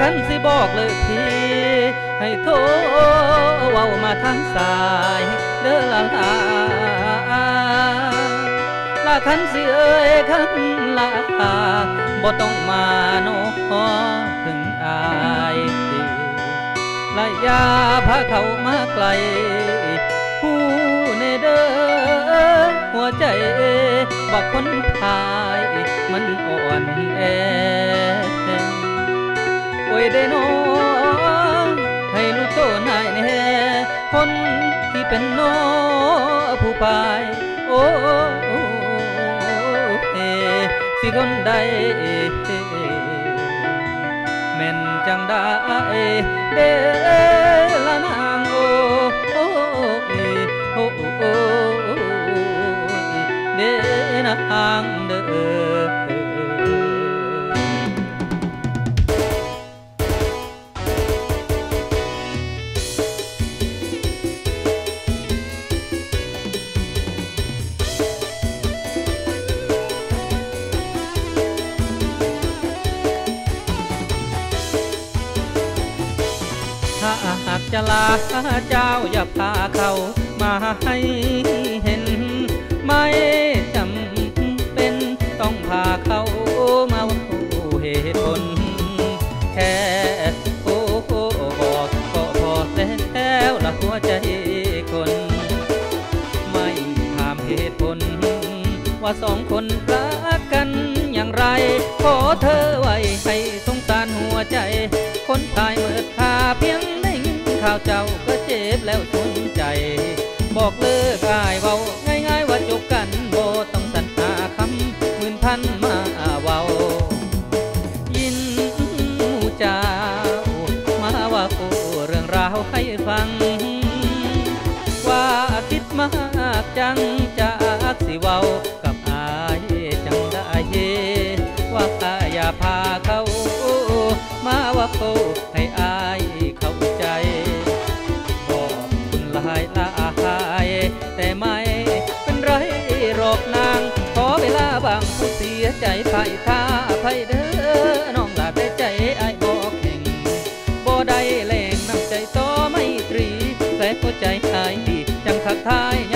คันสิบอกเลยพี่ ให้โทรเว้ามาทางสายเด้อละลาลาคันสิเอ้ยคันลาบ่ต้องมาโนถึงอายละยาพาเขามาไกลผู้เนเด้อหัวใจบักคนพายมันอ่อนแอ เป็นน้อผู้พายโอ้เอสิคนใดแม่นจังได้เด้ลนางโอ้โอ้เอโอ้เดนางเด้อ ถ้าหากจะลาเจ้าอย่าพาเขามาให้เห็น ไม่จำเป็นต้องพาเขามาเหตุผลแค่โอ้โอ้บอกก็พอแล้วละหัวใจคน ไม่ถามเหตุผล ว่าสองคนรักกันอย่างไร ขอเธอไว้ เจ้าก็เจ็บแล้วทนใจ บอกเลิกอายเว้าง่ายๆว่าจบกันโบต้องสัญหาคำหมื่นพันมาเว้ายินมูจ้ามาว่าโอ้เรื่องราวให้ฟัง ว่าคิดมากจังจากสิเว้ากับอายจังได้ว่าอย่าพาเขามาว่าเขา ไผ่ท่าไผ่เด้อน้องลาแต่ใจไอ้บอกแห่งบ่ได้แรงน้ำใจต่อไม่ตรีแสนหัวใจอายดีจังทักทาย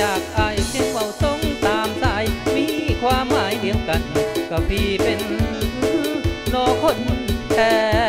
จากอายเพียงเบาทรงตามสาย มีความหมายเดียวกัน ก็พี่เป็นนอคนแท้